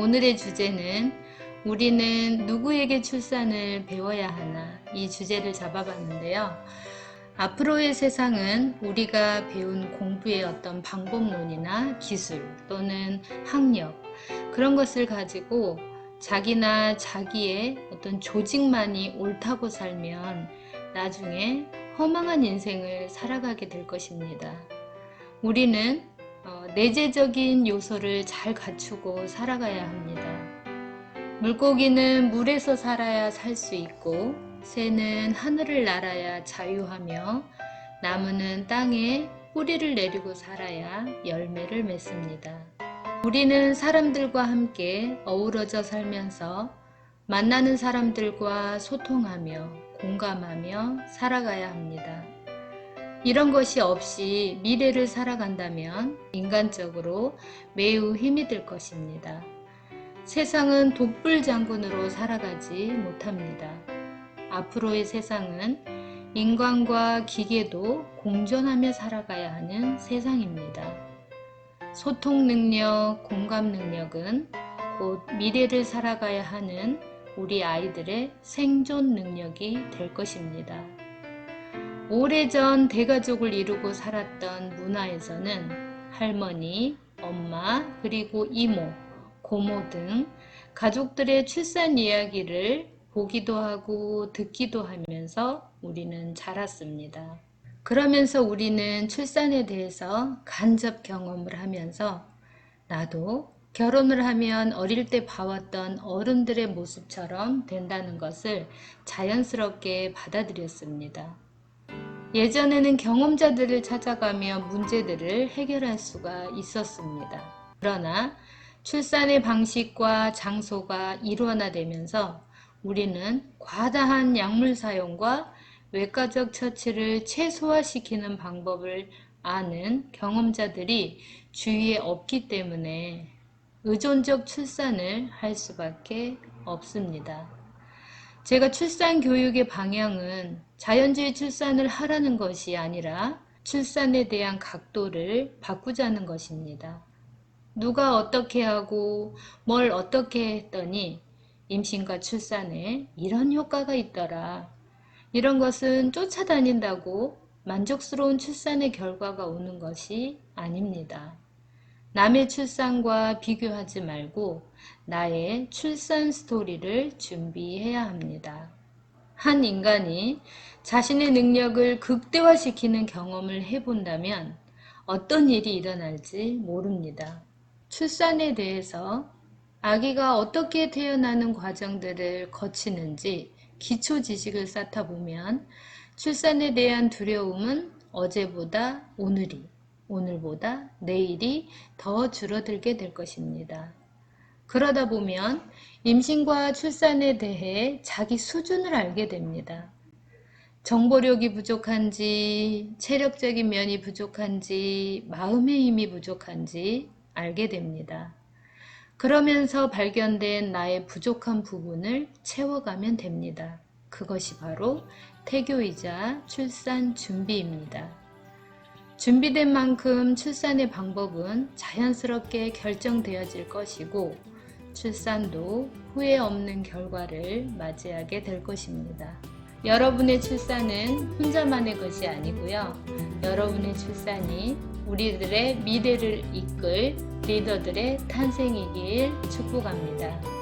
오늘의 주제는 우리는 누구에게 출산을 배워야 하나 이 주제를 잡아봤는데요. 앞으로의 세상은 우리가 배운 공부의 어떤 방법론이나 기술 또는 학력 그런 것을 가지고 자기나 자기의 어떤 조직만이 옳다고 살면 나중에 허망한 인생을 살아가게 될 것입니다. 우리는 어, 내재적인 요소를 잘 갖추고 살아가야 합니다. 물고기는 물에서 살아야 살 수 있고 새는 하늘을 날아야 자유하며 나무는 땅에 뿌리를 내리고 살아야 열매를 맺습니다. 우리는 사람들과 함께 어우러져 살면서 만나는 사람들과 소통하며 공감하며 살아가야 합니다. 이런 것이 없이 미래를 살아간다면 인간적으로 매우 힘이 들 것입니다. 세상은 독불 장군으로 살아가지 못합니다. 앞으로의 세상은 인간과 기계도 공존하며 살아가야 하는 세상입니다. 소통 능력, 공감 능력은 곧 미래를 살아가야 하는 우리 아이들의 생존 능력이 될 것입니다. 오래전 대가족을 이루고 살았던 문화에서는 할머니, 엄마, 그리고 이모, 고모 등 가족들의 출산 이야기를 보기도 하고 듣기도 하면서 우리는 자랐습니다. 그러면서 우리는 출산에 대해서 간접 경험을 하면서 나도 결혼을 하면 어릴 때 봐왔던 어른들의 모습처럼 된다는 것을 자연스럽게 받아들였습니다. 예전에는 경험자들을 찾아가며 문제들을 해결할 수가 있었습니다. 그러나 출산의 방식과 장소가 일원화되면서 우리는 과다한 약물 사용과 외과적 처치를 최소화시키는 방법을 아는 경험자들이 주위에 없기 때문에 의존적 출산을 할 수밖에 없습니다. 제가 출산 교육의 방향은 자연주의 출산을 하라는 것이 아니라 출산에 대한 각도를 바꾸자는 것입니다. 누가 어떻게 하고 뭘 어떻게 했더니 임신과 출산에 이런 효과가 있더라. 이런 것은 쫓아다닌다고 만족스러운 출산의 결과가 오는 것이 아닙니다. 남의 출산과 비교하지 말고 나의 출산 스토리를 준비해야 합니다. 한 인간이 자신의 능력을 극대화시키는 경험을 해본다면 어떤 일이 일어날지 모릅니다. 출산에 대해서 아기가 어떻게 태어나는 과정들을 거치는지 기초 지식을 쌓다 보면 출산에 대한 두려움은 어제보다 오늘이, 오늘보다 내일이 더 줄어들게 될 것입니다. 그러다 보면 임신과 출산에 대해 자기 수준을 알게 됩니다. 정보력이 부족한지, 체력적인 면이 부족한지, 마음의 힘이 부족한지 알게 됩니다. 그러면서 발견된 나의 부족한 부분을 채워가면 됩니다. 그것이 바로 태교이자 출산 준비입니다. 준비된 만큼 출산의 방법은 자연스럽게 결정되어질 것이고 출산도 후회 없는 결과를 맞이하게 될 것입니다. 여러분의 출산은 혼자만의 것이 아니고요. 여러분의 출산이 우리들의 미래를 이끌 리더들의 탄생이길 축복합니다.